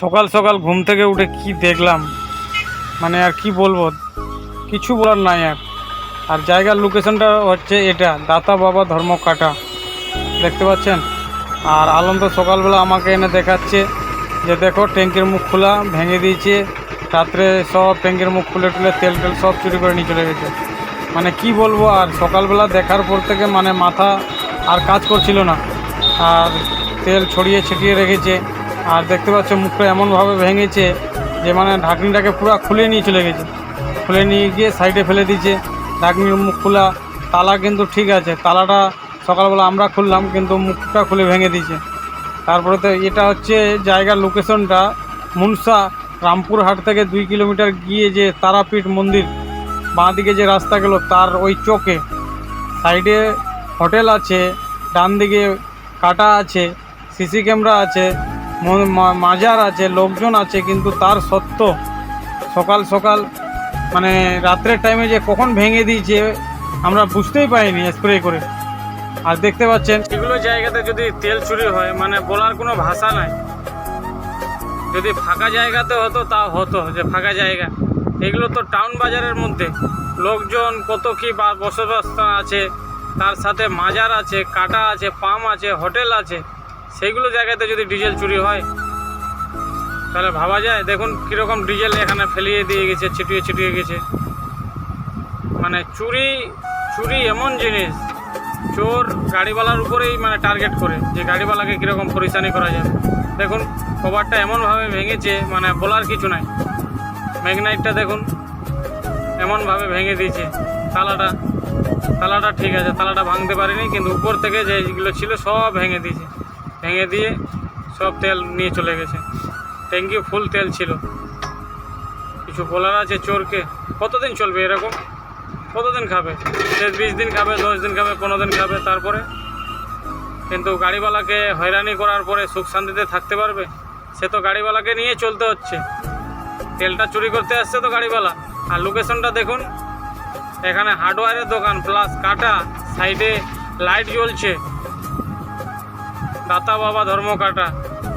সকাল সকাল ঘুম থেকে উঠে কি দেখলাম? মানে আর কি বলব? কিছু বলার নাই আর। আর জায়গার লোকেশনটা হচ্ছে এটা, দাতা বাবা ধর্ম কাটা দেখতে পাচ্ছেন? আর আলম তো সকালবেলা আমাকে এনে দেখাচ্ছে যে দেখো, ট্যাঙ্কের মুখ খোলা ভেঙে দিয়েছে। রাত্রে সব ট্যাঙ্কের মুখ খুলে টুলে তেল টেল সব চুরি করে নিয়ে চলে গেছে। মানে কি বলব আর, সকালবেলা দেখার পর থেকে মানে মাথা আর কাজ করছিল না। আর তেল ছড়িয়ে ছিটিয়ে রেখেছে। আর দেখতে পাচ্ছ মুখটা এমনভাবে ভেঙেছে যে মানে ঢাকনিটাকে পুরো খুলে নিয়ে চলে গেছে। খুলে নিয়ে গিয়ে সাইডে ফেলে দিয়েছে। ঢাকনির মুখ খোলা, তালা কিন্তু ঠিক আছে। তালাটা সকালবেলা আমরা খুললাম, কিন্তু মুখটা খুলে ভেঙে দিয়েছে। তারপরে তো এটা হচ্ছে জায়গার লোকেশনটা। মুনসা, রামপুরহাট থেকে দুই কিলোমিটার গিয়ে যে তারাপীঠ মন্দির বাঁ দিকে যে রাস্তা গেল তার ওই চোখে। সাইডে হোটেল আছে ডান দিকে কাটা আছে, সিসি ক্যামেরা আছে মাজার আছে, লোকজন আছে, কিন্তু তার সত্ত্বেও সকাল সকাল মানে রাত্রের টাইমে যে কখন ভেঙে দিয়েছে, আমরা বুঝতেই পাইনি স্প্রে করে। আর দেখতে পাচ্ছেন, এগুলো জায়গাতে যদি তেল চুরি হয় মানে বলার কোনো ভাষা নাই। যদি ফাঁকা জায়গাতে হতো তা হতো, যে ফাঁকা জায়গা। এগুলো তো টাউন বাজারের মধ্যে। লোকজন কত কি বসবাস আছে, তার সাথে মাজার আছে, কাটা আছে, পাম আছে, হোটেল আছে। সেইগুলো জায়গাতে যদি ডিজেল চুরি হয়, তাহলে ভাবা যায়, দেখুন কীরকম ডিজেল এখানে ফেলিয়ে দিয়ে গেছে, ছিটিয়ে ছিটিয়ে গেছে। মানে চুরি চুরি এমন জিনিস, চোর গাড়িওয়ালার উপরেই মানে টার্গেট করে, যে গাড়িওয়ালাকে কীরকম পরিশানি করা যাবে দেখুন, কভারটা এমনভাবে ভেঙেছে মানে বলার কিছু নাই। ম্যাগনাইটটা দেখুন, এমনভাবে ভেঙে দিয়েছে। তালাটা তালাটা ঠিক আছে, তালাটা ভাঙতে পারিনি, কিন্তু উপর থেকে যেগুলো ছিল সব ভেঙে দিয়েছে। ভেঙে দিয়ে সব তেল নিয়ে চলে গেছে। ট্যাঙ্কি ফুল তেল ছিল। কিছু বলার আছে চোরকে? কতদিন চলবে এরকম? কতদিন খাবে? সে বিশ দিন খাবে, দশ দিন খাবে, পনেরো দিন খাবে, তারপরে? কিন্তু গাড়িওয়ালাকে হয়রানি করার পরে সুখ শান্তিতে থাকতে পারবে? সে তো গাড়িওয়ালাকে নিয়ে চলতে হচ্ছে। তেলটা চুরি করতে আসছে তো গাড়িওয়ালা। আর লোকেশনটা দেখুন। এখানে হার্ডওয়্যারের দোকান প্লাস কাটা সাইডে লাইট জ্বলছে। দাতা বাবা ধর্ম কাটা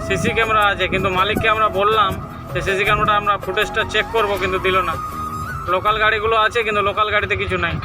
সিসি ক্যামেরা আছে, কিন্তু মালিককে আমরা বললাম যে সিসি ক্যামেরাটা আমরা ফুটেজটা চেক করব, কিন্তু দিল না। লোকাল গাড়িগুলো আছে, কিন্তু লোকাল গাড়িতে কিছু নাই।